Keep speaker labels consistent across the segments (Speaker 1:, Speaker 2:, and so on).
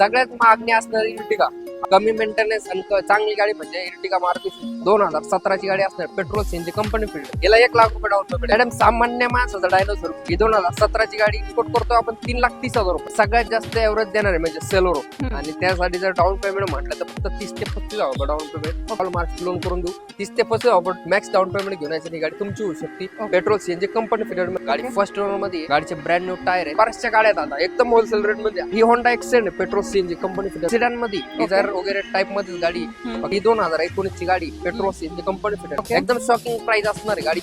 Speaker 1: सगळ्यात मागणी असणारी युटिका कमी मेंटेनन्स आणि चांगली गाडी म्हणजे इर्टिगा मारुती दोन हजार सतराची गाडी असणार पेट्रोल सीएनजी कंपनी फील्ड याला एक लाख रुपये डाऊन पेमेंट मॅडम सामान्य माणसाचा डायनोसर ही दोन हजार सतराची गाडी इम्पोर्ट करतो आपण तीन लाख तीस हजार रुपये. सगळ्यात जास्त एव्हरेज देणार आहे म्हणजे सेलोरो
Speaker 2: हम्म.
Speaker 1: आणि त्यासाठी जर डाऊन पेमेंट म्हटलं तर फक्त तीस ते पस्तीस हजार रुपये down payment all marks loan करून देऊ. तीस ते पस्तीस हजार मॅक्स डाऊन पेमेंट घेऊन यायची गाडी तुमची होऊ शकते. पेट्रोल सीएनजी कंपनी फिटेड गाडी. फर्स्ट ओनरमध्ये. गाडीचे ब्रँड न्यू टायर आहे. बऱ्याचशा गाड्या आहेत आता. एकदम होलसेल रेटमध्ये. ही Honda Xcent petrol CNG company fitted सिडॅनमध्ये. वगैरे टाइपमध्ये गाडी. ही दोन हजार एकोणीस ची गाडी पेट्रोल सीएनजी कंपनी. एकदम शॉकिंग प्राइस असणार आहे गाडी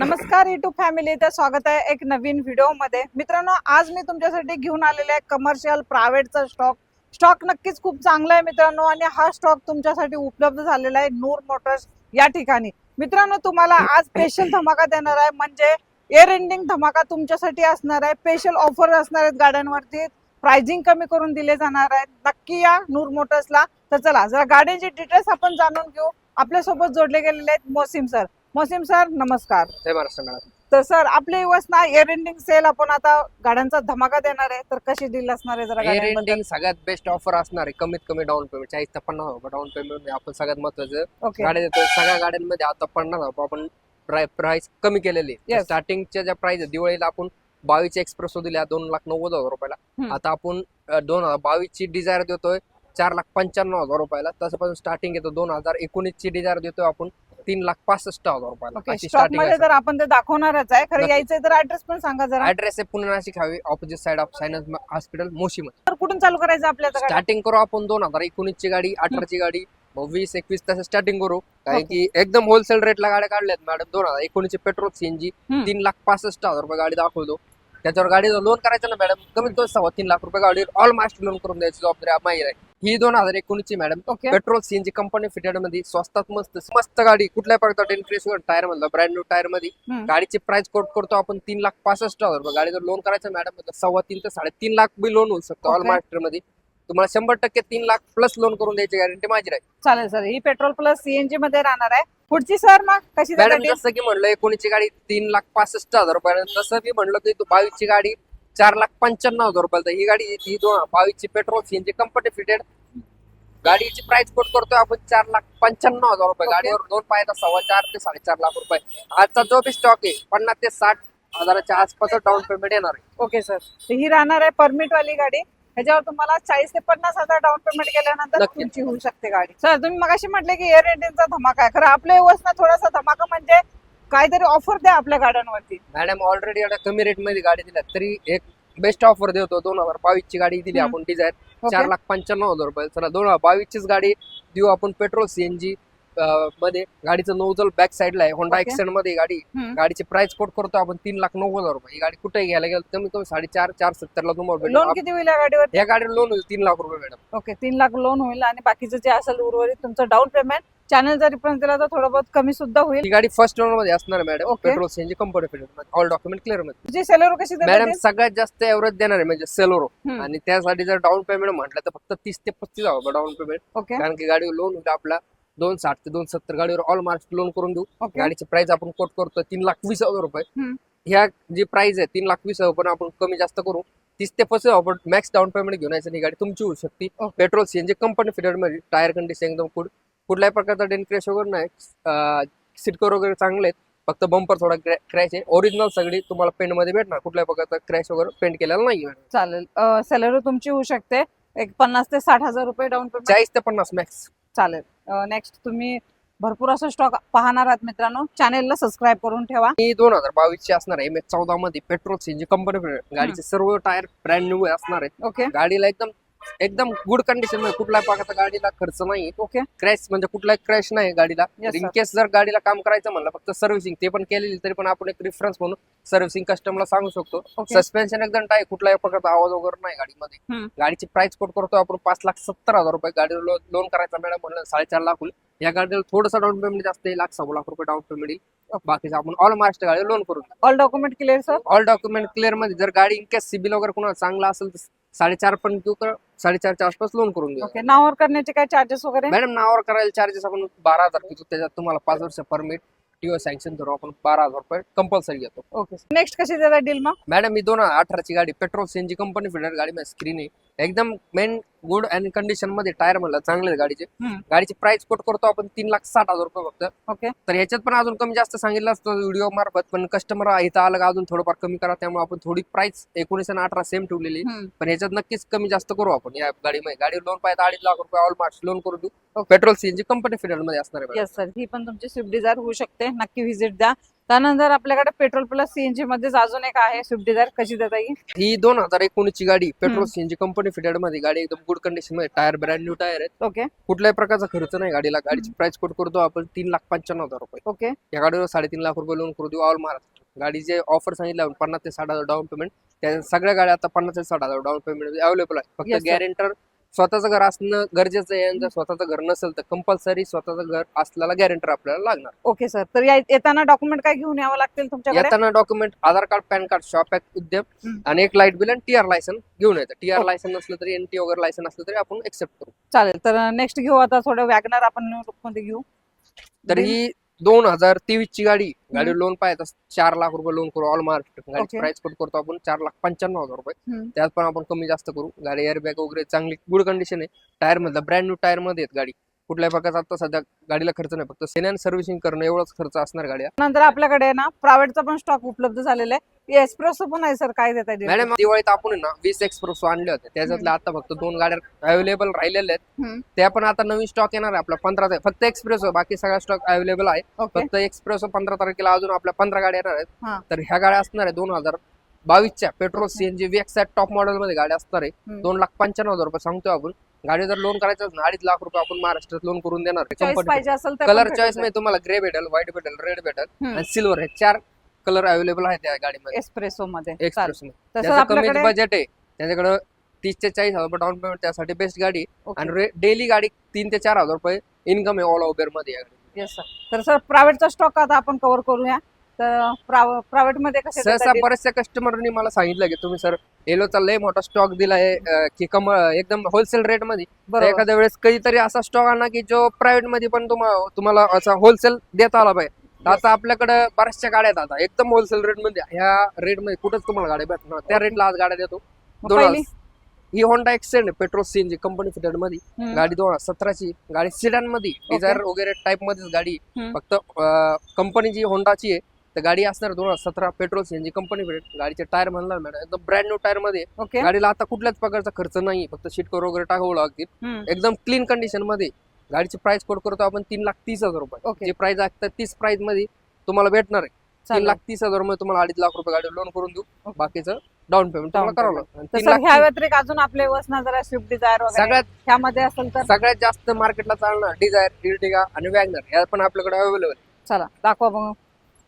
Speaker 2: नमस्कार युट्यूब फॅमिली तर स्वागत आहे एक नवीन व्हिडिओमध्ये मित्रांनो आज मी तुमच्यासाठी घेऊन आलेले आहे कमर्शियल प्रायव्हेटचा स्टॉक स्टॉक नक्कीच खूप चांगला आहे मित्रांनो आणि हा स्टॉक तुमच्यासाठी उपलब्ध झालेला आहे नूर मोटर्स या ठिकाणी. मित्रांनो तुम्हाला आज स्पेशल धमाका देणार आहे म्हणजे एअर एंडिंग धमाका तुमच्यासाठी असणार आहे. स्पेशल ऑफर असणार आहेत गाड्यांवरती. प्राइसिंग कमी करून दिले जाणार आहेत. नक्की या नूर मोटर्सला. तर चला जरा गाड्यांची डिटेल्स आपण जाणून घेऊ. आपल्यासोबत जोडले गेलेले आहेत मोसिम सर मोसिम सर नमस्कार.
Speaker 1: जय महाराष्ट्र मॅडम.
Speaker 2: तर सर आपले दिवस ना एअर एंडिंग सेल आपण आता गाड्यांचा धमाका देणार आहे. तर कशी डील असणार आहे जरा
Speaker 1: एअर
Speaker 2: गाड्यांबद्दल?
Speaker 1: एंडिंग सगळ्यात बेस्ट ऑफर असणार आहे. कमीत कमी डाऊन पेमेंट चाळीस ते पन्नास हजार डाऊन पेमेंट आपण सगळ्यात महत्वाचं
Speaker 2: ओके
Speaker 1: गाड्या देतोय. सगळ्या गाड्यांमध्ये आता पन्नास हजार आपण प्राइस कमी केलेली
Speaker 2: Yes.
Speaker 1: स्टार्टिंगच्या ज्या प्राइस दिवाळीला आपण बावीस एक्सप्रेस दिल्या दोन लाख नव्वद हजार रुपयाला
Speaker 2: हम्म.
Speaker 1: आता आपण अं, दोन हजार बावीस ची डिझायर देतोय चार लाख पंच्याण्णव हजार रुपयाला तसं स्टार्टिंग येतो दोन हजार एकोणीस ची डिझायर देतोय आपण तीन लाख पासष्ट हजार रुपयाला
Speaker 2: ओके
Speaker 1: अशी
Speaker 2: स्टॉक स्टार्टिंगमध्ये तर आपण ते दाखवणारच आहे खरं
Speaker 1: नक्की.
Speaker 2: यायचंय तर ऍड्रेस पण सांगा जरा
Speaker 1: ऍड्रेस आहे पुणे नाशिक हवे opposite side of science hospital Moshi
Speaker 2: तर कुठून चालू करायचं आपल्या आता गाड्या?
Speaker 1: स्टार्टिंग करू आपण दोन हजार एकोणीस ची गाडी अठराची गाडी मग वीस एकवीस तसं स्टार्टिंग करू. कारण. की एकदम होलसेल रेटला गाड्या काढल्यात मॅडम दोन हजार एकोणीसची पेट्रोल सीएनजी. तीन लाख पासष्ट हजार रुपये गाडी दाखवतो त्याच्यावर गाडीचं लोन करायचं ना मॅडम कमीत कमी सव्वा तीन लाख रुपये गाडी ऑल मास्ट लोन करून द्यायची जबाबदारी माहीत आहे. ही दोन हजार एकोणीसची मॅडम पेट्रोल सीएनजी कंपनी फिटेडमध्ये स्वस्तात मस्त मस्त गाडी कुठल्या प्रकारचा इन्क्रीस टायर मधला ब्रँड न्यू
Speaker 2: टायरमध्ये.
Speaker 1: गाडीची प्राइस कोट करतो आपण तीन लाख पासष्ट हजार रुपये. गाडीचं लोन करायचं मॅडम सव्वा तीन ते साडेतीन लाख बी लोन होऊ शकतो ऑल. मास्टरमध्ये. तुम्हाला शंभर टक्के तीन लाख प्लस लोन करून द्यायची गॅरंटी माझी राहील.
Speaker 2: चालेल सर. ही पेट्रोल प्लस सीएनजी मध्ये राहणार आहे. पुढची सर मग? कशी
Speaker 1: मॅडम? जसं की म्हणलं एकोणीसची गाडी तीन लाख पासष्ट हजार रुपये तसं मी म्हणलं की बावीसची गाडी चार लाख पंच्याण्णव हजार रुपयाला तर ही गाडी ही दोन बावीसची पेट्रोल सीएनजी कंपनी फिटेड गाडीची प्राइस कोट करतोय आपण चार लाख पंच्याण्णव हजार रुपये.
Speaker 2: Okay.
Speaker 1: गाडीवर दोन पायाचा सव्वा चार ते साडेचार लाख रुपये. आजचा जो बी स्टॉक आहे पन्नास ते साठ हजाराच्या आसपास डाऊन पेमेंट येणार आहे.
Speaker 2: Okay sir. ही राहणार आहे परमिट वाली गाडी. ह्याच्यावर तुम्हाला चाळीस ते पन्नास हजार डाऊन पेमेंट केल्यानंतर. तुमची होऊ शकते गाडी. सर तुम्ही मगाशी म्हटले की एअर इंडियनचा धमाका आहे. खरं आपल्या ना थोडासा धमाका म्हणजे काहीतरी ऑफर द्या आपल्या गाड्यांवरती.
Speaker 1: मॅडम ऑलरेडी कमी रेटमध्ये गाडी दिल्या. तरी एक बेस्ट ऑफर देतो. दोन हजार बावीस ची गाडी दिली. आपण डिझायर चार लाख पंच्याण्णव हजार रुपये. चला दोन हजार बावीस चीच गाडी देऊ आपण पेट्रोल सीएनजी मध्ये गाडीचं नोजल बॅक साईडला आहे होंडा. एक्सेंटमध्ये गाडी. गाडीची प्राइस कोट करतो आपण तीन लाख नव्वद हजार रुपये. ही गाडी कुठे घ्यायला गेलं कमी कमी साडेचार चार सत्तरला तुम्हाला
Speaker 2: लोन किती होईल या गाडीवर?
Speaker 1: या गाडीवर लोन होईल तीन लाख रुपये मॅडम
Speaker 2: ओके तीन लाख लोन होईल आणि बाकीचं जे असेल उर्वरित तुमचं डाऊन पेमेंट चॅनल जर रिफरन्स दिला तर थोडं बहुत कमी सुद्धा होईल.
Speaker 1: ही गाडी फर्स्ट ओनरमध्ये असणार madam. Petrol CNG company fitted all document क्लिअरमध्ये.
Speaker 2: तुझी सेलर कशी
Speaker 1: मॅडम? सगळ्यात जास्त एव्हरेज देणार आहे म्हणजे सेलोरो. आणि त्यासाठी जर डाऊन पेमेंट म्हटलं तर फक्त तीस ते पस्तीस हजार डाऊन पेमेंट
Speaker 2: ओके
Speaker 1: कारण की गाडीवर लोन होईल आपला. दोन साठ ते दोन सत्तर गाडीवर ऑल मार्क्स लोन करून देऊ. गाडीची प्राइस आपण कोट करतो तीन लाख वीस हजार रुपये.
Speaker 2: हम्म.
Speaker 1: ह्या जी प्राइस आहे तीन लाख वीस हजार पण आपण कमी जास्त करू. तीस ते पस्तीस आपण मॅक्स डाऊन पेमेंट घेऊन यायचं ही गाडी तुमची होऊ शकते. पेट्रोल सीएनजी कंपनी फिटेडमध्ये टायर कंडिशन एकदम गुड कुठल्याही प्रकारचा डेन क्रॅश वगैरे नाही. सीट कवर वगैरे चांगले आहेत. फक्त बंपर थोडा क्रॅश आहे. ओरिजिनल सगळी तुम्हाला पेंटमध्ये भेटणार. कुठल्याही प्रकारचा क्रॅश वगैरे पेंट केलेला नाही
Speaker 2: चालेल. सेलर तुमची होऊ शकते एक पन्नास ते साठ हजार रुपये डाऊन पेमेंट
Speaker 1: चाळीस ते पन्नास मॅक्स
Speaker 2: चालेल. नेक्स्ट तुम्ही भरपूर असं स्टॉक पाहणार आहात मित्रांनो. चॅनेलला सबस्क्राईब करून ठेवा.
Speaker 1: ही दोन हजार बावीस ची असणार आहे. एम एच चौदा मध्ये पेट्रोल सीएनजी कंपनी गाडीचे सर्व टायर ब्रँड न्यू असणार आहेत.
Speaker 2: ओके
Speaker 1: गाडीला एकदम एकदम गुड कंडिशनमध्ये कुठल्याही प्रकारचा गाडीला खर्च नाही
Speaker 2: ओके
Speaker 1: क्रॅश म्हणजे कुठलाही क्रॅश नाही गाडीला.
Speaker 2: Yes,
Speaker 1: in. केस जर गाडीला काम करायचं म्हणलं फक्त सर्व्हिसिंग ते पण केलेली तरी पण आपण एक रेफरन्स म्हणून सर्व्हिसिंग कस्टमरला सांगू शकतो. सस्पेन्शन एकदम टाय कुठल्याही प्रकारचा आवाज वगैरे नाही गाडीमध्ये.
Speaker 2: हम्म.
Speaker 1: गाडीची प्राइस कोट करतो आपण पाच लाख सत्तर हजार रुपये गाडीवर लोन करायचा मॅडम म्हणलं साडेचार लाख होईल. या गाडीला थोडंसं डाऊन पेमेंट जास्त लाख सव्वा लाख रुपये डाऊन पेमेंट येईल. बाकीचं आपण ऑल महाराष्ट्र गाडी लोन करून
Speaker 2: all document clear sir
Speaker 1: all document क्लिअरमध्ये जर गाडी इन केस सिबिल वगैरे कोणाला चांगला असेल तर साडेचार पण देऊ कर साडेचारच्या आसपास लोन करून देऊ.
Speaker 2: ओके नावावर करण्याचे काय चार्जेस वगैरे?
Speaker 1: मॅडम नावावर करायला चार्जेस आपण बारा हजार घेतो त्याच्यात तुम्हाला पाच वर्ष परमिट टीओ सँक्शन करू आपण बारा हजार रुपये कंपल्सरी घेतो.
Speaker 2: ओके. नेक्स्ट कशी देता डील मग?
Speaker 1: मॅडम ही दोन हजार अठराची गाडी पेट्रोल सीएनजी कंपनी फिल्डर गाडी माझी स्क्रीन आहे. एकदम मेन गुड अँड कंडिशनमध्ये टायर म्हणलं चांगले आहेत गाडीचे.
Speaker 2: हम्म.
Speaker 1: गाडीची प्राइस कोट करतो आपण तीन लाख साठ हजार रुपये फक्त.
Speaker 2: ओके
Speaker 1: तर ह्याच्यात पण अजून कमी जास्त सांगितलं असतं व्हिडिओ मार्फत पण कस्टमर इथं आलं का अजून थोडंफार कमी करा त्यामुळे आपण थोडी प्राइस एकोणीस आणि अठरा सेम ठेवलेली.
Speaker 2: हम्म.
Speaker 1: पण ह्याच्यात नक्कीच कमी जास्त करू आपण. या गाडीमध्ये गाडीवर लोन पाहिजे अडीच लाख रुपये ऑल मार्क्स लोन करू देऊ. पेट्रोल सीएनजी कंपनी फिल्डरमध्ये असणार आहे
Speaker 2: येस सर ही पण तुमची स्विफ्ट डिझायर होऊ शकते. नक्की व्हिजिट द्या. त्यानंतर आपल्याकडे पेट्रोल प्लस सीएनजी मध्येच अजून एक आहे स्विफ्ट डिझायर कशी देता येईल?
Speaker 1: ही दोन हजार एकोणीसची गाडी पेट्रोल. सीएनजी कंपनी फिटेडमध्ये. गाडी एकदम गुड कंडिशनमध्ये. टायर ब्रँड न्यू टायर आहेत.
Speaker 2: ओके.
Speaker 1: कुठल्याही प्रकारचा खर्च नाही गाडीला. गाडीची प्राइस कोट करतो आपण तीन लाख पंच्याण्णव हजार रुपये.
Speaker 2: ओके.
Speaker 1: या गाडीवर साडेतीन लाख रुपये लोन करू देऊ. ऑल महाराष्ट्र गाडीचे ऑफर सांगितले पन्नास ते साठ हजार डाऊन पेमेंट त्या सगळ्या गाड्या आता पन्नास ते साठ हजार डाऊन पेमेंट अवेलेबल आहे
Speaker 2: Yes,
Speaker 1: फक्त
Speaker 2: sir.
Speaker 1: गॅरेंटर स्वतःचं घर असणं गरजेचं आहे आणि जर स्वतःचं घर नसेल तर कंपल्सरी स्वतःचं घर असलेला गॅरेंटर आपल्याला लागणार.
Speaker 2: ओके सर तर या- येताना डॉक्युमेंट काय घेऊन यावं लागतील तुमच्याकडे?
Speaker 1: येताना document Aadhaar card PAN card shop Udyam
Speaker 2: हम्म.
Speaker 1: आणि एक लाइट बिल आणि टीआर लायसन घेऊन येतं टीआर
Speaker 2: Okay.
Speaker 1: लायसन नसलं तरी एनटी वगैरे लायसन असलं तरी आपण एक्सेप्ट करू.
Speaker 2: चालेल. तर नेक्स्ट घेऊ आता थोडं वॅगनर आपण मध्ये घेऊ.
Speaker 1: तर ही दोन हजार तेवीस ची गाडी गाडी लोन पाहिजे चार लाख रुपये लोन करू. ऑल महाराष्ट्र गाडीची. प्राइस कोट करतो आपण. चार लाख पंच्याण्णव हजार रुपये. त्यात पण आपण कमी जास्त करू. गाडी एअरबॅग वगैरे चांगली गुड कंडिशन आहे. टायर मधला ब्रँड न्यू टायरमध्ये आहेत गाडी. कुठल्याही प्रकारचा आता सध्या गाडीला खर्च नाही फक्त सेनॅन सर्व्हिसिंग करणं एवढाच खर्च असणार गाड्या.
Speaker 2: नंतर आपल्याकडे ना प्रायव्हेटचा पण स्टॉक उपलब्ध झालेला आहे. एस्प्रेसो पण आहे सर काय देता येईल?
Speaker 1: मॅडम दिवाळीत आपण ना वीस एक्सप्रेसो आणले होते. त्याच्यातल्या आता फक्त दोन गाड्या अवेलेबल राहिलेल्या आहेत. त्या पण आता नवीन स्टॉक येणार आहे आपला पंधरा फक्त एक्सप्रेसो बाकी सगळा स्टॉक अवेलेबल आहे. फक्त एक्सप्रेसो पंधरा तारखेला अजून आपल्या पंधरा गाड्या येणार
Speaker 2: हा.
Speaker 1: आहेत तर ह्या गाड्या असणार आहे दोन हजार बावीसच्या पेट्रोल सीएनजी वेक्स टॉप मॉडेल मध्ये गाड्या असणार आहे. दोन लाख पंच्याण्णव हजार रुपये सांगतो आपण. गाडी जर लोन करायचं ना, अडीच लाख रुपये आपण महाराष्ट्रात लोन करून देणार कलर चॉईस. मध्ये तुम्हाला ग्रे भेटेल व्हाईट भेटेल रेड भेटेल. आणि सिल्वर हे चार कलर अवेलेबल आहेत त्या गाडीमध्ये.
Speaker 2: एस्प्रेसो मध्ये.
Speaker 1: एक्सप्रेस त्याचं कमी बजेट आहे त्याच्याकडे तीस ते चाळीस हजार रुपये डाऊन पेमेंट त्यासाठी बेस्ट गाडी. आणि डेली गाडी तीन ते चार हजार रुपये इन्कम आहे ऑल
Speaker 2: ओव्हरमध्ये तर सर प्रायव्हेटचा स्टॉक आता आपण कव्हर करूया. तर प्रायव्हेटमध्ये कसे
Speaker 1: सहसा? बऱ्याचशा कस्टमरनी मला सांगितलं की तुम्ही सर एलोचा लय मोठा स्टॉक दिलाय की कम एकदम होलसेल
Speaker 2: रेटमध्ये.
Speaker 1: एखाद्या वेळेस कधीतरी असा स्टॉक आणा की जो प्रायव्हेटमध्ये पण तुम्हाला असा होलसेल देता आला पाहिजे. आता आपल्याकडे बऱ्याचशा गाड्या आहेत आता. एकदम होलसेल रेटमध्ये. ह्या रेटमध्ये कुठेच तुम्हाला गाड्या भेटणार त्या रेटला आज गाड्या देतो. ही Honda Xcent petrol CNG company
Speaker 2: फिटेडमध्ये.
Speaker 1: गाडी दोन हजार सतराची. गाडी सिडॅनमध्ये. डिझायर वगैरे टाइप मध्येच गाडी. फक्त कंपनी जी होंडाची आहे तर गाडी असणार दोन हजार सतरा पेट्रोल सीएनजी कंपनी फिटेड गाडीचे टायर म्हणणार मॅडम एकदम ब्रँड न्यू टायरमध्ये.
Speaker 2: ओके
Speaker 1: गाडीला आता कुठल्याच प्रकारचा खर्च नाही फक्त सीट कवर वगैरे टाकावं लागतील. एकदम क्लीन कंडिशनमध्ये. गाडीची प्राइस कोड करतो आपण तीन लाख तीस हजार रुपये. जे प्राइस आहे तीस प्राइसमध्ये तुम्हाला भेटणार आहे. तीन. लाख तीस हजारमध्ये तुम्हाला अडीच लाख रुपये गाडी लोन करून देऊ. बाकीचं डाऊन पेमेंट तुम्हाला करावं लागतं
Speaker 2: ह्या व्यतिरिक्त अजून आपले वसना जरा स्विफ्ट डिझायर
Speaker 1: सगळ्यात
Speaker 2: ह्यामध्ये असेल तर?
Speaker 1: सगळ्यात जास्त मार्केटला चालणार डिझायर इर्टिगा आणि वॅगनर या पण आपल्याकडे अवेलेबल
Speaker 2: चला दाखवा बघू.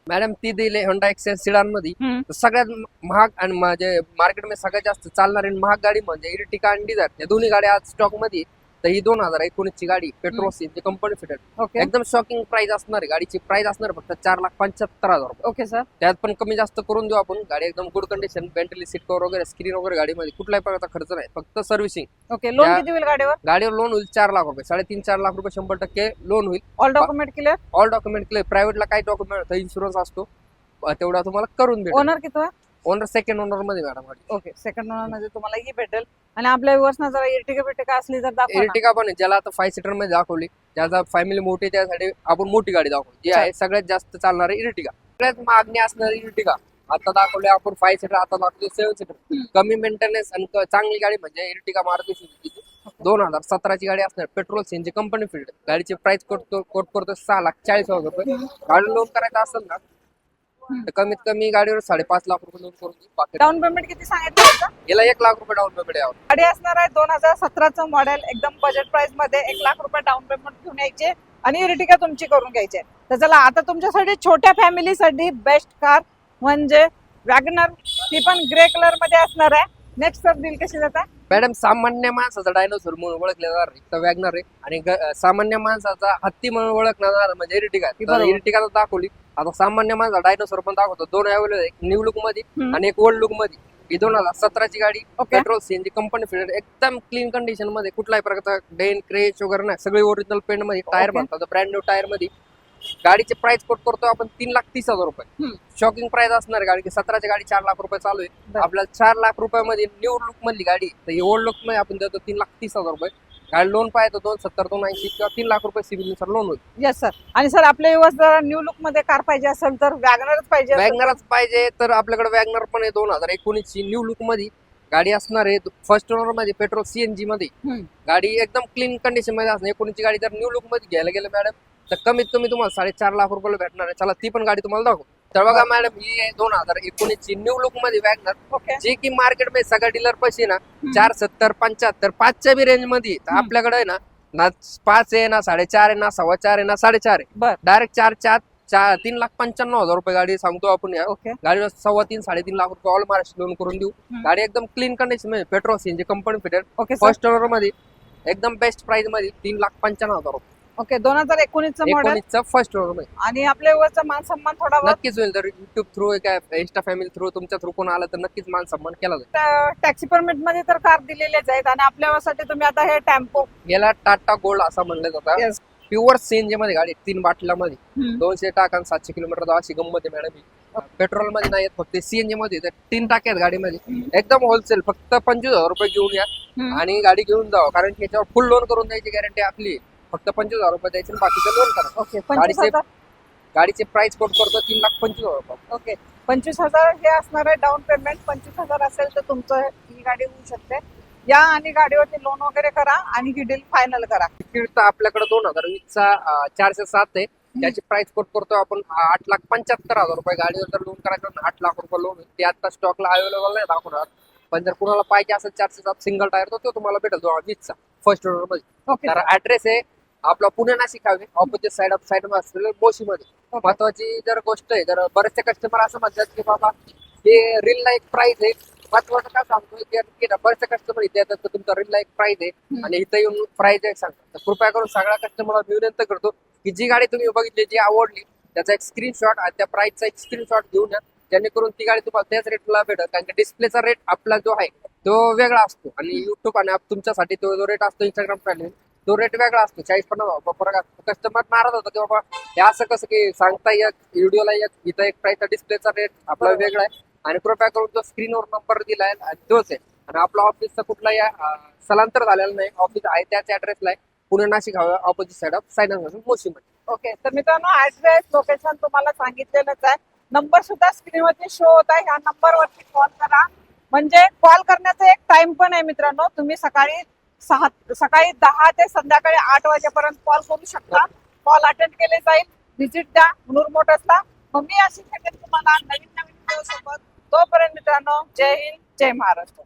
Speaker 1: मॅडम ती दिली होंडा एक्सेल सिडानमध्ये
Speaker 2: हम्म.
Speaker 1: सगळ्यात महाग आणि म्हणजे मार्केटमध्ये सगळ्यात जास्त चालणारी आणि महाग गाडी म्हणजे इर्टिका आणि डिझायर या दोन्ही गाड्या आज स्टॉकमध्ये. तर ही दोन हजार एकोणीस ची गाडी petrol CNG company fitted
Speaker 2: okay
Speaker 1: एकदम शॉकिंग प्राइस असणार आहे. गाडीची प्राइस असणार फक्त चार लाख पंच्याहत्तर हजार रुपये.
Speaker 2: ओके सर
Speaker 1: त्यात पण कमी जास्त करून देऊ आपण. गाडी एकदम good condition Bentley seat cover वगैरे स्क्रीन वगैरे गाडीमध्ये कुठल्याही प्रकारचा खर्च नाही. फक्त सर्व्हिसिंग
Speaker 2: ओके लोन किती होईल गाडीवर?
Speaker 1: गाडीवर लोन होईल चार लाख रुपये. साडेतीन चार लाख रुपये शंभर टक्के लोन होईल.
Speaker 2: All document clear
Speaker 1: all document clear प्रायव्हेटला काय डॉक्युमेंट इन्शुरन्स असतो. तेवढा तुम्हाला करून
Speaker 2: ओनर किती
Speaker 1: ओनर सेकंड ओनरमध्ये मॅडम गाडी.
Speaker 2: ओके सेकंड ओनरमध्ये तुम्हाला ही भेटेल. आणि आपल्या ना जरा इर्टिका बिर्टिका असली तर दाखवा ना.
Speaker 1: पण आहे. ज्याला आता फाईव्ह सीटरमध्ये दाखवली ज्याचा फॅमिली मोठी आहे, त्यासाठी आपण मोठी गाडी दाखवली जी आहे सगळ्यात जास्त चालणारी इर्टिका. सगळ्यात मागणी असणारी इर्टिका. आता दाखवली आपण फाईव्ह सीटर आता दाखवली सेव्हन सीटर कमी मेंटेनन्स आणि क- चांगली गाडी म्हणजे इर्टिका मारुती सुझुकीची दोन हजार सतराची गाडी असणार पेट्रोल सीएनजी कंपनी फील्ड गाडीची प्राइस कोट कोट करतो सहा लाख चाळीस हजार रुपये. गाडी लोन करायचं असेल ना तर कमीत कमी गाडीवर साडेपाच लाख रुपये लोन करून देऊ बाकी
Speaker 2: डाऊन पेमेंट किती सांगितलं होतं?
Speaker 1: याला एक लाख रुपये डाऊन पेमेंट यावं
Speaker 2: गाडी असणार आहे दोन हजार सतराचं मॉडेल एकदम बजेट प्राइसमध्ये एक लाख रुपये डाऊन पेमेंट घेऊन यायचे आणि इर्टिका तुमची करून घ्यायची. आहे. तर चला आता तुमच्यासाठी छोट्या फॅमिलीसाठी बेस्ट कार म्हणजे वॅगनर ती पण ग्रे कलरमध्ये असणार आहे. नेक्स्ट सर डील कशी जाता?
Speaker 1: मॅडम सामान्य माणसाचा डायनोसॉर म्हणून ओळखले जाणार एक तर वॅगनर आहे. आणि ग- सामान्य माणसाचा हत्ती म्हणून ओळखला जाणार म्हणजे इर्टिका
Speaker 2: ती बरोबर.
Speaker 1: इर्टिका तर दाखवली. आता सामान्य माणसा डायनोसॉर पण दाखवतो. दोन अवेलेबल एक न्यू
Speaker 2: लुकमध्ये.
Speaker 1: आणि एक ओल्ड लुकमध्ये. ही दोन हजार सतराची गाडी पेट्रोल सीएनजी कंपनी फिल्ड एकदम क्लीन कंडिशनमध्ये. कुठल्याही प्रकारचा डेन क्रेच वगैरे नाही. सगळे ओरिजिनल पेंटमध्ये. Tyre
Speaker 2: okay.
Speaker 1: बनतात. ब्रँड न्यू टायरमध्ये. गाडीचे प्राइस कोट करतो आपण तीन लाख तीस हजार रुपये. शॉकिंग प्राइस असणार गाडी की सतराची गाडी चार लाख रुपये चालू आहे. आपल्याला चार लाख रुपयामध्ये न्यू लुक मधली गाडी तर ही ओल्ड लुकमध्ये आपण देतो तीन लाख तीस हजार रुपये. गाडी लोन पाहिजे दोन सत्तर दोन ऐंशी किंवा तीन लाख रुपये सिव्हिलनुसार लोन होईल.
Speaker 2: येस सर आणि सर आपल्या युवक जर न्यू लुकमध्ये कार पाहिजे असेल तर वॅगनरच पाहिजे असेल. तर-
Speaker 1: वॅगनरच पाहिजे तर आपल्याकडे वॅगनर पण आहे दोन हजार एकोणीस ची न्यू लुकमध्ये गाडी असणार आहे फर्स्ट ओनरमध्ये पेट्रोल सीएनजी मध्ये.
Speaker 2: हम्म.
Speaker 1: गाडी एकदम क्लीन कंडिशनमध्ये असणार. एकोणीसची गाडी जर न्यू लुकमध्ये घ्यायला गेलं मॅडम तर कमीत कमी तुम्हाला साडेचार लाख रुपयाला भेटणार आहे. चला ती पण गाडी तुम्हाला दाखव तर बघा मॅडम ही आहे दोन हजार एकोणीस ची न्यू लुकमध्ये वॅगनर जे की मार्केटमध्ये सगळ्या डीलर पैसे ना चार सत्तर पंच्याहत्तर पाचच्या बी
Speaker 2: रेंजमध्ये.
Speaker 1: आपल्याकडे ना ना पाच आहे ना साडेचार आहे ना सव्वा चार आहे ना साडेचार आहे. डायरेक्ट चार चार चार तीन लाख पंच्याण्णव हजार रुपये गाडी सांगतो आपण या.
Speaker 2: ओके
Speaker 1: गाडीवर सव्वा तीन साडेतीन लाख रुपये ऑल महाराष्ट्र लोन करून देऊ. गाडी एकदम क्लीन कंडिशनमध्ये petrol CNG company fitted first ओनरमध्ये एकदम बेस्ट प्राइसमध्ये तीन लाख पंच्याण्णव हजार रुपये.
Speaker 2: ओके दोन हजार एकोणीसचं मॉडेल
Speaker 1: एकोणीसचा फर्स्टमध्ये
Speaker 2: आणि आपल्या युवकचा मान सन्मान थोडा
Speaker 1: नक्कीच होईल. जर युट्यूब थ्रू काय इंस्टा फॅमिली थ्रू तुमच्या थ्रू कोण आलं तर नक्कीच मान सन्मान केला जाईल.
Speaker 2: टॅक्सी परमिटमध्ये तर कार दिलेलेच आहेत आणि आपल्यासाठी तुम्ही आता हे टेम्पो
Speaker 1: याला टाटा गोल्ड असं म्हणलं जातं.
Speaker 2: Yes.
Speaker 1: प्युअर सीएनजी मध्ये गाडी आहे, तीन बाटल्यामध्ये. दोनशे टाका आणि सातशे किलोमीटर अशी गंमत आहे मॅडम पेट्रोलमध्ये नाही येत फक्त सीएनजी मध्ये येते. तीन टाके आहेत गाडीमध्ये. एकदम होलसेल फक्त पंचवीस हजार रुपये घेऊन या आणि गाडी घेऊन जावा. कारण की याच्यावर फुल लोन करून द्यायची गॅरंटी आपली आहे. फक्त पंचवीस हजार रुपये द्यायचे आणि बाकीचं लोन करा.
Speaker 2: ओके पंचवीस
Speaker 1: गाडीचे-
Speaker 2: हजार?
Speaker 1: गाडीचे प्राइस कोट करतो तीन लाख पंचवीस हजार रुपये.
Speaker 2: ओके पंचवीस हजार हे असणार आहे डाऊन पेमेंट पंचवीस हजार असेल तर तुमचं ही गाडी होऊ शकते. या आणि गाडीवरती लोन वगैरे करा आणि ही डील फायनल करा.
Speaker 1: तिकीट तर आपल्याकडे दोन हजार वीसचा चारशे सात आहे. त्याची प्राइस कोट करतो आपण आठ लाख पंच्याहत्तर हजार रुपये. गाडीवर जर लोन करायचं आठ लाख रुपये लोन ते आता स्टॉकला अवेलेबल नाही दाखवणार. पण जर कुणाला पाहिजे असेल चारशे सात सिंगल टायर तर तो तुम्हाला भेटेल दोन हजार वीसचा. फर्स्ट ओनरमध्ये.
Speaker 2: ओके
Speaker 1: तर ऍड्रेस आहे आपला Pune Nashik highway opposite side of side असलेलं मोशी मध्ये
Speaker 2: Okay.
Speaker 1: महत्वाची जर गोष्ट आहे तर बरेचसे कस्टमर असं म्हणतात की बाबा हे रील ला एक प्राइस आहे. महत्वाचं काय की ना बरेचसे कस्टमर इथे येतात तर तुमचा रील ला एक प्राइस आहे. आणि इथं येऊन प्राइस आहे सांगतात तर कृपया करून सगळ्या कस्टमरला मी विनंती करतो की जी गाडी तुम्ही बघितली जी आवडली त्याचा एक स्क्रीनशॉट आणि त्या प्राइसचा एक स्क्रीनशॉट घेऊन या. जेणेकरून ती गाडी तुम्हाला त्याच रेटला भेटेल. कारण की डिस्प्लेचा रेट आपला जो आहे तो वेगळा असतो. आणि युट्यूब आणि तुमच्यासाठी तो जो रेट असतो इंस्टाग्राम फॅमिली तो रेट वेगळा असतो. चाळीस पन्नास फरक असतो कस्टमर नाराज होतो की बाबा हे असं कसं की सांगता येत व्हिडिओला येत इथं एक प्राइसचा डिस्प्लेचा रेट आपला. वेगळा आहे. आणि कृपया करून जो स्क्रीनवर नंबर दिलाय आणि तोच आहे. आणि आपला ऑफिसचा कुठलाही स्थलांतर झालेलं नाही. ऑफिस आहे त्याच ऍड्रेसला आहे. पुणे नाशिक हवा opposite side of science Moshi मध्ये
Speaker 2: ओके तर मित्रांनो ऍड्रेस लोकेशन तुम्हाला सांगितलेलंच आहे. नंबर सुद्धा स्क्रीनवरती शो होत. आहे ह्या नंबरवरती कॉल करा. म्हणजे कॉल करण्याचा एक टाइम पण आहे मित्रांनो. तुम्ही सकाळी सहा सकाळी दहा ते संध्याकाळी आठ वाजेपर्यंत कॉल करू शकता. कॉल अटेंड केले जाईल. व्हिजिट द्या. मुनूर मोटर्सला. मग मी अशी भेटेन तुम्हाला नवीन नवीन व्हिडिओ सोबत तोपर्यंत मित्रांनो जय हिंद जय महाराष्ट्र.